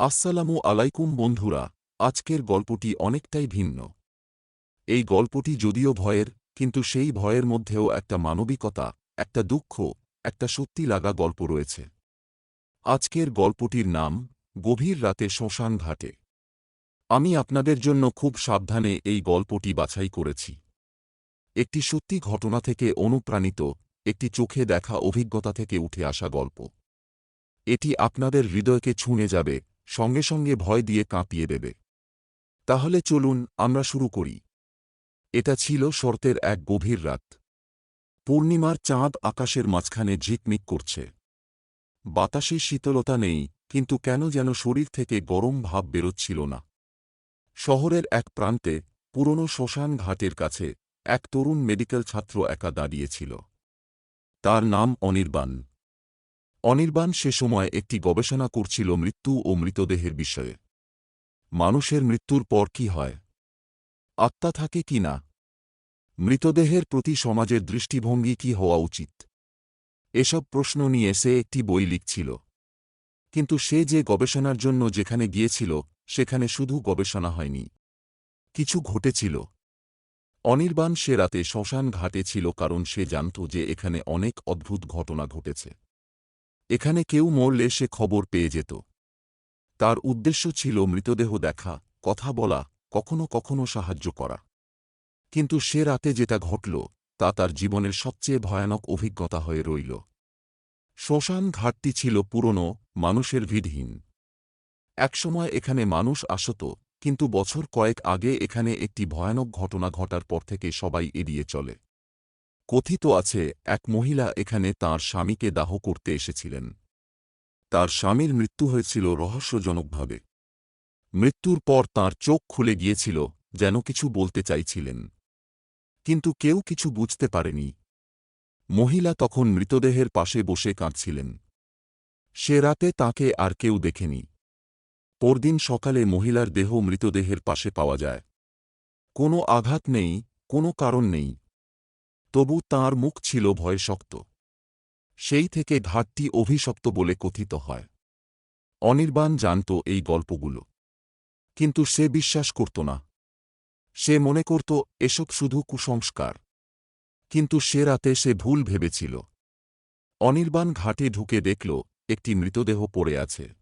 আসসালামু আলাইকুম বন্ধুরা, আজকের গল্পটি অনেকটাই ভিন্ন। এই গল্পটি যদিও ভয়ের, কিন্তু সেই ভয়ের মধ্যেও একটা মানবিকতা, একটা দুঃখ, একটা সত্যি লাগা গল্প রয়েছে। আজকের গল্পটির নাম, গভীর রাতে শ্মশান ঘাটে। আমি আপনাদের জন্য খুব সাবধানে এই গল্পটি বাছাই করেছি। একটি সত্যি ঘটনা থেকে অনুপ্রাণিত, একটি চোখে দেখা অভিজ্ঞতা থেকে উঠে আসা গল্প। এটি আপনাদের হৃদয়কে ছুঁয়ে যাবে সঙ্গে সঙ্গে ভয় দিয়ে কাঁপিয়ে দেবে। তাহলে চলুন আমরা শুরু করি। এটা ছিল শর্তের এক গভীর রাত। পূর্ণিমার চাঁদ আকাশের মাঝখানে ঝিকমিক করছে। বাতাসে শীতলতা নেই, কিন্তু কেন যেন শরীর থেকে গরম ভাব বেরোচ্ছিল না। শহরের এক প্রান্তে, পুরনো শ্মশান ঘাটের কাছে, এক তরুণ মেডিকেল ছাত্র একা দাঁড়িয়েছিল তার নাম অনির্বাণ। অনির্বাণ সে সময় একটি গবেষণা করছিল মৃত্যু ও মৃতদেহের বিষয়ে। মানুষের মৃত্যুর পর কি হয়? আত্মা থাকে কি না? মৃতদেহের প্রতি সমাজের দৃষ্টিভঙ্গি কি হওয়া উচিত? এসব প্রশ্ন নিয়ে সে একটি বই লিখছিল। কিন্তু সে যে গবেষণার জন্য যেখানে গিয়েছিল, সেখানে শুধু গবেষণা হয়নি। কিছু ঘটেছিল। অনির্বাণ সে রাতে শ্মশান ঘাটে ছিল কারণ সে জানত যে এখানে অনেক অদ্ভুত ঘটনা ঘটেছে। এখানে কেউ মরলে সে খবর পেয়ে যেত। তার উদ্দেশ্য ছিল মৃতদেহ দেখা, কথা বলা, কখনো কখনো সাহায্য করা। কিন্তু সে রাতে যেটা ঘটল, তা তার জীবনের সবচেয়ে ভয়ানক অভিজ্ঞতা হয়ে রইল। শ্মশান ঘাটটি ছিল পুরনো, মানুষের ভিড়হীন। একসময় এখানে মানুষ আসত, কিন্তু বছর কয়েক আগে এখানে একটি ভয়ানক ঘটনা ঘটার পর থেকে সবাই এড়িয়ে চলে। কথিত আছে, এক মহিলা এখানে তার স্বামীকে দাহ করতে এসেছিলেন। তার স্বামীর মৃত্যু হয়েছিল রহস্যজনকভাবে। মৃত্যুর পর তার চোখ খুলে গিয়েছিল, যেন কিছু বলতে চাইছিলেন। কিন্তু কেউ কিছু বুঝতে পারেনি। মহিলা তখন মৃতদেহের পাশে বসে কাঁদছিলেন। সে রাতে তাকে আর কেউ দেখেনি। পরদিন সকালে মহিলার দেহ মৃতদেহের পাশে পাওয়া যায়। কোনো আঘাত নেই, কোনো কারণ নেই। তবু তাঁর মুখ ছিল ভয়ে শক্ত সেই থেকে ঘাটটি অভিশপ্ত বলে কথিত হয়। অনির্বাণ জানত এই গল্পগুলো। কিন্তু সে বিশ্বাস করত না। সে মনে করত, এসব শুধু কুসংস্কার। কিন্তু সে রাতে সে ভুল ভেবেছিল। অনির্বাণ ঘাটে ঢুকে দেখল, একটি মৃতদেহ পড়ে আছে।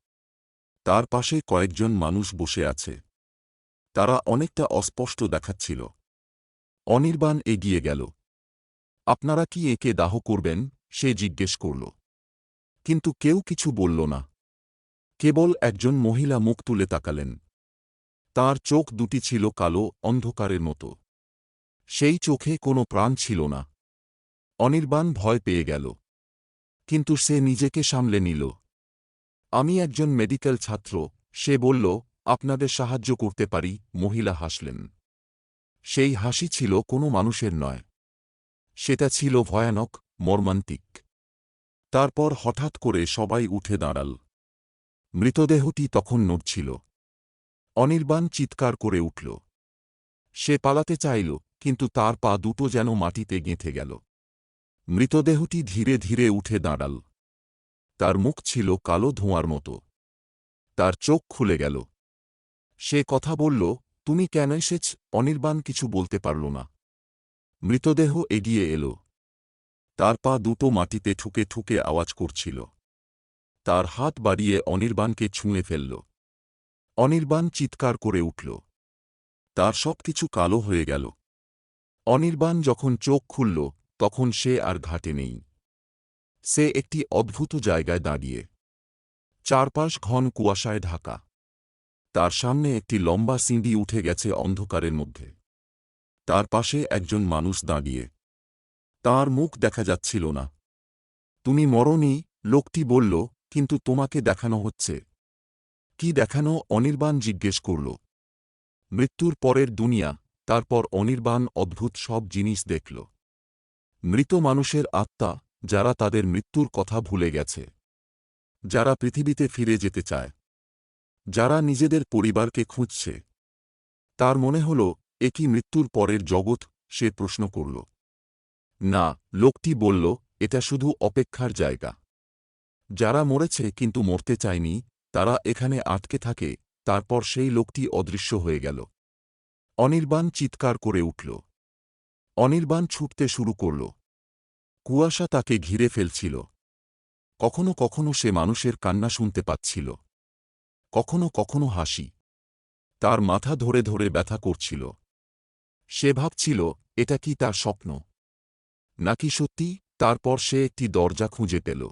তার পাশে কয়েকজন মানুষ বসে আছে। তারা অনেকটা অস্পষ্ট দেখাচ্ছিল। অনির্বাণ এগিয়ে গেল। আপনারা কি একে দাহ করবেন? সে জিজ্ঞেস করল। কিন্তু কেউ কিছু বলল না। কেবল একজন মহিলা মুখ তুলে তাকালেন। তার চোখ দুটি ছিল কালো, অন্ধকারের মতো। সেই চোখে কোনো প্রাণ ছিল না। অনির্বাণ ভয় পেয়ে গেল। কিন্তু সে নিজেকে সামলে নিল। আমি একজন মেডিকেল ছাত্র। সে বলল, আপনাদের সাহায্য করতে পারি। মহিলা হাসলেন। সেই হাসি ছিল কোনো মানুষের নয়। সেটা ছিল ভয়ানক, মর্মান্তিক। তারপর হঠাৎ করে সবাই উঠে দাঁড়াল। মৃতদেহটি তখন নড়ছিল। অনির্বাণ চিৎকার করে উঠল। সে পালাতে চাইল, কিন্তু তার পা দুটো যেন মাটিতে গেঁথে গেল। মৃতদেহটি ধীরে ধীরে উঠে দাঁড়াল। তার মুখ ছিল কালো ধোঁয়ার মতো। তার চোখ খুলে গেল। সে কথা বলল, তুমি কেন এসেছ? অনির্বাণ কিছু বলতে পারল না। মৃতদেহ এগিয়ে এল। তার পা দুটো মাটিতে ঠুকে ঠুকে আওয়াজ করছিল। তার হাত বাড়িয়ে অনির্বাণকে ছুঁয়ে ফেলল। অনির্বাণ চিৎকার করে উঠল। তার সব কিছু কালো হয়ে গেল। অনির্বাণ যখন চোখ খুলল, তখন সে আর ঘাটে নেই। সে একটি অদ্ভুত জায়গায় দাঁড়িয়ে। চারপাশ ঘন কুয়াশায় ঢাকা। তার সামনে একটি লম্বা সিঁড়ি উঠে গেছে অন্ধকারের মধ্যে। তার পাশে একজন মানুষ দাঁড়িয়ে। তার মুখ দেখা যাচ্ছিল না। তুমি মরনি? লোকটি বলল, কিন্তু তোমাকে দেখানো হচ্ছে। কি দেখানো? অনির্বাণ জিজ্ঞেস করল। মৃত্যুর পরের দুনিয়া। তারপর অনির্বাণ অদ্ভুত সব জিনিস দেখল। মৃত মানুষের আত্মা, যারা তাদের মৃত্যুর কথা ভুলে গেছে। যারা পৃথিবীতে ফিরে যেতে চায়। যারা নিজেদের পরিবারকে খুঁজছে। তার মনে হল এ কি মৃত্যুর পরের জগৎ? সে প্রশ্ন করল। না, লোকটি বলল, এটা শুধু অপেক্ষার জায়গা। যারা মরেছে কিন্তু মরতে চায়নি, তারা এখানে আটকে থাকে, তারপর সেই লোকটি অদৃশ্য হয়ে গেল। অনির্বাণ চিৎকার করে উঠল। অনির্বাণ ছুটতে শুরু করল। কুয়াশা তাকে ঘিরে ফেলছিল। কখনো কখনো সে মানুষের কান্না শুনতে পাচ্ছিল। কখনো কখনো হাসি। তার মাথা ধরে ধরে ব্যথা করছিল। সে ভাবছিল, এটা কি তার স্বপ্ন? নাকি সত্যি? তারপর সে একটি দরজা খুঁজে পেল।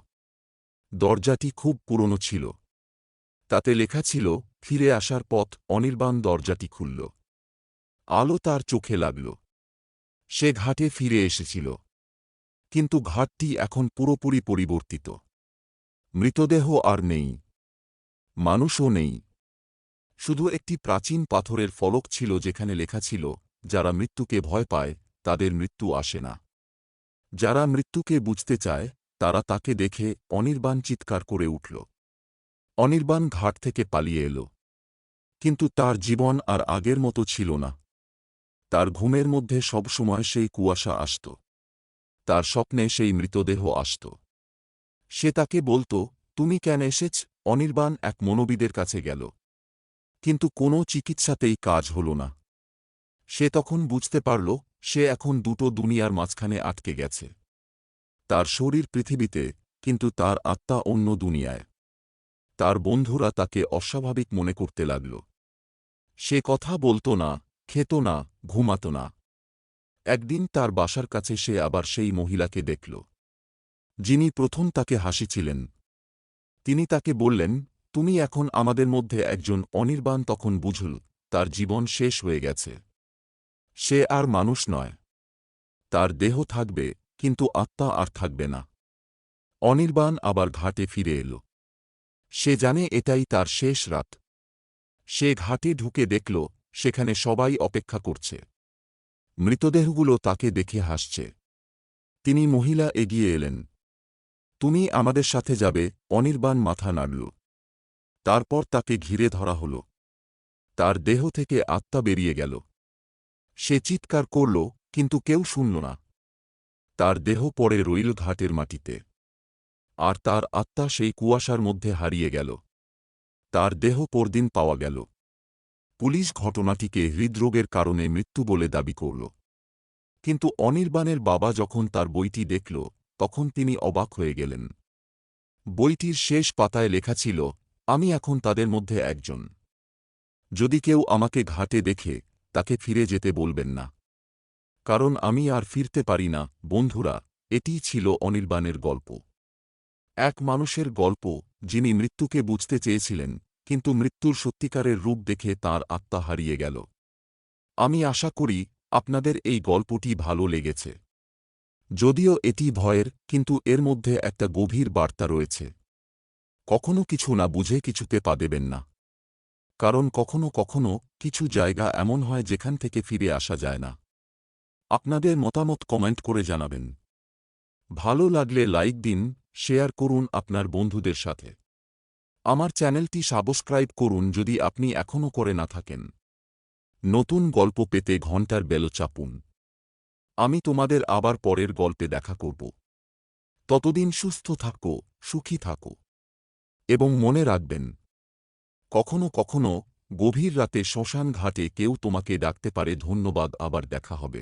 দরজাটি খুব পুরনো ছিল। তাতে লেখা ছিল, ফিরে আসার পথ, অনির্বাণ দরজাটি খুলল। আলো তার চোখে লাগল। সে ঘাটে ফিরে এসেছিল। কিন্তু ঘাটটি এখন পুরোপুরি পরিবর্তিত। মৃতদেহ আর নেই। মানুষও নেই। শুধু একটি প্রাচীন পাথরের ফলক ছিল যেখানে লেখা ছিল যারা মৃত্যুকে ভয় পায়, তাদের মৃত্যু আসে না। যারা মৃত্যুকে বুঝতে চায়, তারা তাকে দেখে অনির্বাণ চিৎকার করে উঠল। অনির্বাণ ঘাট থেকে পালিয়ে এল। কিন্তু তার জীবন আর আগের মতো ছিল না। তার ঘুমের মধ্যে সবসময় সেই কুয়াশা আসত। তার স্বপ্নে সেই মৃতদেহ আসত। সে তাকে বলত, তুমি কেন এসেছ? অনির্বাণ এক মনোবিদের কাছে গেল। কিন্তু কোনো চিকিৎসাতেই কাজ হল না। সে তখন বুঝতে পারল, সে এখন দুটো দুনিয়ার মাঝখানে আটকে গেছে। তার শরীর পৃথিবীতে, কিন্তু তার আত্মা অন্য দুনিয়ায়। তার বন্ধুরা তাকে অস্বাভাবিক মনে করতে লাগল। সে কথা বলত না, খেত না, ঘুমাত না। একদিন তার বাসার কাছে সে আবার সেই মহিলাকে দেখল। যিনি প্রথম তাকে হাসিছিলেন তিনি তাকে বললেন, তুমি এখন আমাদের মধ্যে একজন অনির্বাণ, তখন বুঝল, তার জীবন শেষ হয়ে গেছে। সে আর মানুষ নয়। তার দেহ থাকবে, কিন্তু আত্মা আর থাকবে না। অনির্বাণ আবার ঘাটে ফিরে এল। সে জানে এটাই তার শেষ রাত। সে ঘাটে ঢুকে দেখল, সেখানে সবাই অপেক্ষা করছে। মৃতদেহগুলো তাকে দেখে হাসছে। তিনি মহিলা এগিয়ে এলেন। তুমি আমাদের সাথে যাবে, অনির্বাণ মাথা নাড়ল। তারপর তাকে ঘিরে ধরা হল। তার দেহ থেকে আত্মা বেরিয়ে গেল। সে চিৎকার করল, কিন্তু কেউ শুনল না। তার দেহ পড়ে রইল ঘাটের মাটিতে। আর তার আত্মা সেই কুয়াশার মধ্যে হারিয়ে গেল। তার দেহ পরদিন পাওয়া গেল। পুলিশ ঘটনাটিকে হৃদরোগের কারণে মৃত্যু বলে দাবি করল। কিন্তু অনির্বাণের বাবা যখন তার বইটি দেখল, তখন তিনি অবাক হয়ে গেলেন। বইটির শেষ পাতায় লেখা ছিল, আমি এখন তাদের মধ্যে একজন। যদি কেউ আমাকে ঘাটে দেখে তাকে ফিরে যেতে বলবেন না। কারণ আমি আর ফিরতে পারি না, বন্ধুরা এটিই ছিল অনির্বাণের গল্প। এক মানুষের গল্প, যিনি মৃত্যুকে বুঝতে চেয়েছিলেন, কিন্তু মৃত্যুর সত্যিকারের রূপ দেখে তার আত্মা হারিয়ে গেল। আমি আশা করি, আপনাদের এই গল্পটি ভালো লেগেছে। যদিও এটি ভয়ের, কিন্তু এর মধ্যে একটা গভীর বার্তা রয়েছে। কখনো কিছু না বুঝে কিছুতে পা দেবেন না। কারণ কখনো কখনো কিছু জায়গা এমন হয় যেখান থেকে ফিরে আসা যায় না। আপনাদের মতামত কমেন্ট করে জানাবেন। ভালো লাগলে লাইক দিন, শেয়ার করুন আপনার বন্ধুদের সাথে। আমার চ্যানেলটি সাবস্ক্রাইব করুন যদি আপনি এখনও করে না থাকেন। নতুন গল্প পেতে ঘণ্টার বেল চাপুন। আমি তোমাদের আবার পরের গল্পে দেখা করব। ততদিন সুস্থ থাকো, সুখী থাকো। এবং মনে রাখবেন কখনো কখনো গভীর রাতে শ্মশান ঘাটে কেউ তোমাকে ডাকতে পারে ধন্যবাদ আবার দেখা হবে।